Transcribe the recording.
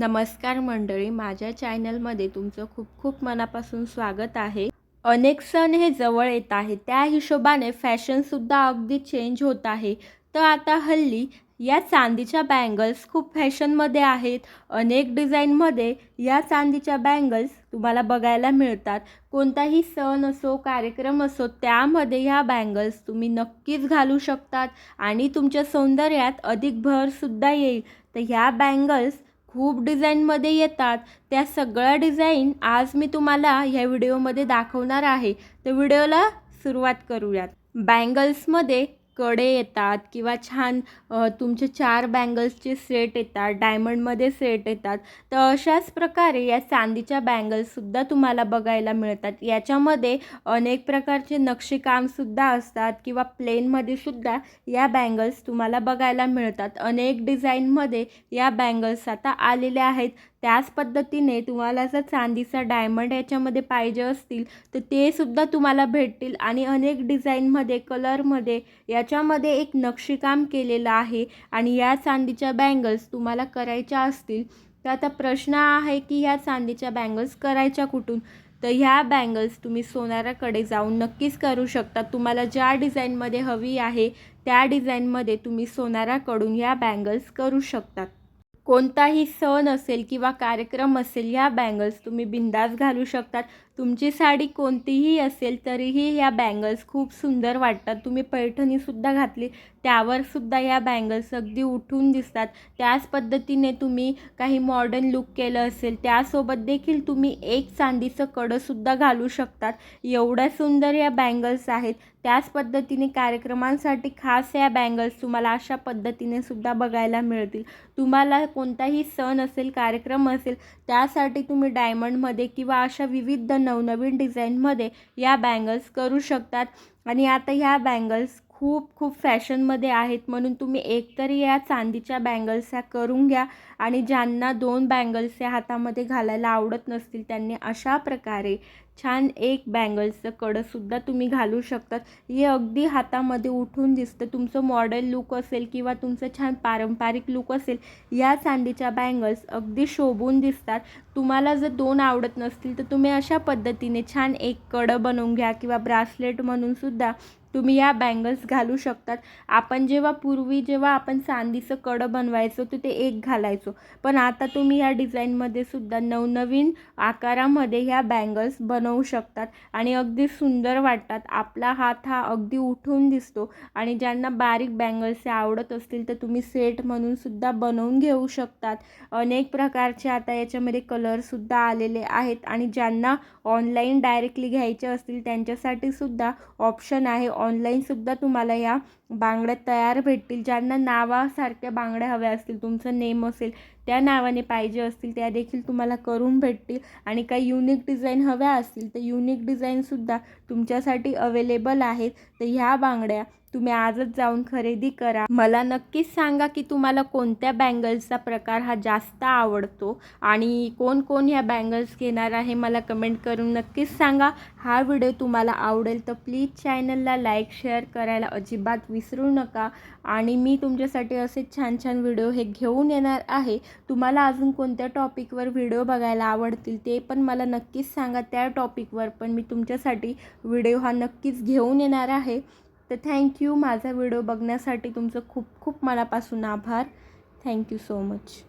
नमस्कार मंडळी माझ्या चॅनलमध्ये तुमचं खूप खूप मनापासून स्वागत आहे. अनेक सण हे जवळ येत आहे त्या हिशोबाने फॅशनसुद्धा अगदी चेंज होत आहे. तर आता हल्ली या चांदीच्या बँगल्स खूप फॅशनमध्ये आहेत. अनेक डिझाईनमध्ये या चांदीच्या बँगल्स तुम्हाला बघायला मिळतात. कोणताही सण असो कार्यक्रम असो त्यामध्ये ह्या बँगल्स तुम्ही नक्कीच घालू शकतात. आणि तुमच्या सौंदर्यात अधिक भरसुद्धा येईल. तर ह्या बँगल्स खूप डिझाईनमध्ये येतात. त्या सगळ्या डिझाईन आज मी तुम्हाला ह्या व्हिडिओमध्ये दाखवणार आहे. तर व्हिडिओला सुरुवात करूयात. बँगल्समध्ये कडे येतात किंवा छान तुमचे चार बँगल्सचे सेट येतात डायमंडमध्ये सेट येतात तर अशाच प्रकारे या चांदीच्या बँगल्ससुद्धा तुम्हाला बघायला मिळतात. याच्यामध्ये अनेक प्रकारचे नक्षीकामसुद्धा असतात किंवा प्लेनमध्ये सुद्धा या बँगल्स तुम्हाला बघायला मिळतात. अनेक डिझाईनमध्ये या बँगल्स आता आलेल्या आहेत. त्याच पद्धतीने तुम्हाला जर चांदीचा डायमंड याच्यामध्ये पाहिजे असतील तर ते सुद्धा तुम्हाला भेटतील. आणि अनेक डिझाईनमध्ये कलरमध्ये याच्यामध्ये एक नक्षीकाम केलेलं आहे. आणि या चांदीच्या बँगल्स तुम्हाला करायच्या असतील तर आता प्रश्न आहे की ह्या चांदीच्या बँगल्स करायच्या कुठून? तर ह्या बँगल्स तुम्ही सोनाराकडे जाऊन नक्कीच करू शकता. तुम्हाला ज्या डिझाईनमध्ये हवी आहे त्या डिझाईनमध्ये तुम्ही सोनाराकडून ह्या बँगल्स करू शकतात. कोणताही सण असेल किंवा कार्यक्रम असेल ह्या बँगल्स तुम्ही बिंदास घालू शकतात. तुमची साडी कोणतीही असेल तरीही ह्या बँगल्स खूप सुंदर वाटतात. तुम्ही पैठणीसुद्धा घातली त्यावरसुद्धा ह्या बँगल्स अगदी उठून दिसतात. त्याच पद्धतीने तुम्ही काही मॉडर्न लुक केलं असेल त्यासोबत देखील तुम्ही एक चांदीचं कडंसुद्धा घालू शकतात. एवढ्या सुंदर या बँगल्स आहेत. त्याच पद्धतीने कार्यक्रमांसाठी खास या बँगल्स तुम्हाला अशा पद्धतीने सुद्धा बघायला मिळतील. तुम्हाला कोणताही सण असेल कार्यक्रम असेल त्यासाठी तुम्ही डायमंडमध्ये किंवा अशा विविध नवनवीन डिझाईनमध्ये या बँगल्स करू शकतात. आणि आता ह्या बँगल्स खूप खूप फॅशनमध्ये आहेत म्हणून तुम्ही एकतरी या चांदीच्या बँगल्स ह्या करून घ्या. आणि ज्यांना दोन बँगल्स या हातामध्ये घालायला आवडत नसतील त्यांनी अशा प्रकारे छान एक बँगल्सचं कडंसुद्धा तुम्ही घालू शकतात. हे अगदी हातामध्ये उठून दिसतं. तुमचं मॉडेल लुक असेल किंवा तुमचं छान पारंपरिक लुक असेल या चांदीच्या बँगल्स अगदी शोभून दिसतात. तुम्हाला जर दोन आवडत नसतील तर तुम्ही अशा पद्धतीने छान एक कडं बनवून घ्या किंवा ब्रासलेट म्हणूनसुद्धा तुम्ही या बँगल्स घालू शकतात. आपण जेव्हा पूर्वी जेव्हा आपण चांदीचं कडं बनवायचो तर ते एक घालायचो. पण आता तुम्ही या डिझाईनमध्ये सुद्धा नवनवीन आकारामध्ये ह्या बँगल्स बनवू शकतात आणि अगदी सुंदर वाटतात. आपला हात हा अगदी उठून दिसतो आणि ज्यांना बारीक बँगल्स आवडत असतील तर तुम्ही सेट म्हणून सुद्धा बनवून घेऊ शकतात. अनेक प्रकारचे आता याच्यामध्ये कलरसुद्धा आलेले आहेत आणि ज्यांना ऑनलाईन डायरेक्टली घ्यायचे असतील त्यांच्यासाठी सुद्धा ऑप्शन आहे ऑनलाईनसुद्धा तुम्हाला या बांगड्या तयार भेटतील. ज्यांना नावासारख्या बांगड्या हव्या असतील तुमचं नेम असेल त्या नावाने पाहिजे असतील त्या देखील तुम्हाला करून भेटतील. आणि काही युनिक डिझाईन हव्या असतील तर युनिक डिझाईनसुद्धा तुमच्यासाठी अवेलेबल आहेत. तर ह्या बांगड्या तुम्ही आजच जाऊन खरेदी करा. मला नक्कीच सांगा की तुम्हाला कोणत्या बँगल्सचा प्रकार हा जास्त आवडतो आणि कोण कोण ह्या बँगल्स घेणार आहे मला कमेंट करून नक्कीच सांगा. हा व्हिडिओ तुम्हाला आवडेल तर प्लीज चॅनलला लाईक शेअर करायला अजिबात विसरू नका. आणि मी तुमच्यासाठी असे छान छान व्हिडिओ हे घेऊन येणार आहे. तुम्हाला अजून कोणत्या टॉपिकवर व्हिडिओ बघायला आवडतील ते पण मला नक्कीच सांगा. त्या टॉपिकवर पण मी तुमच्यासाठी व्हिडिओ हा नक्कीच घेऊन येणार आहे. तर थँक्यू माझा व्हिडिओ बघण्यासाठी तुमचं खूप खूप मनापासून आभार. Thank you so much.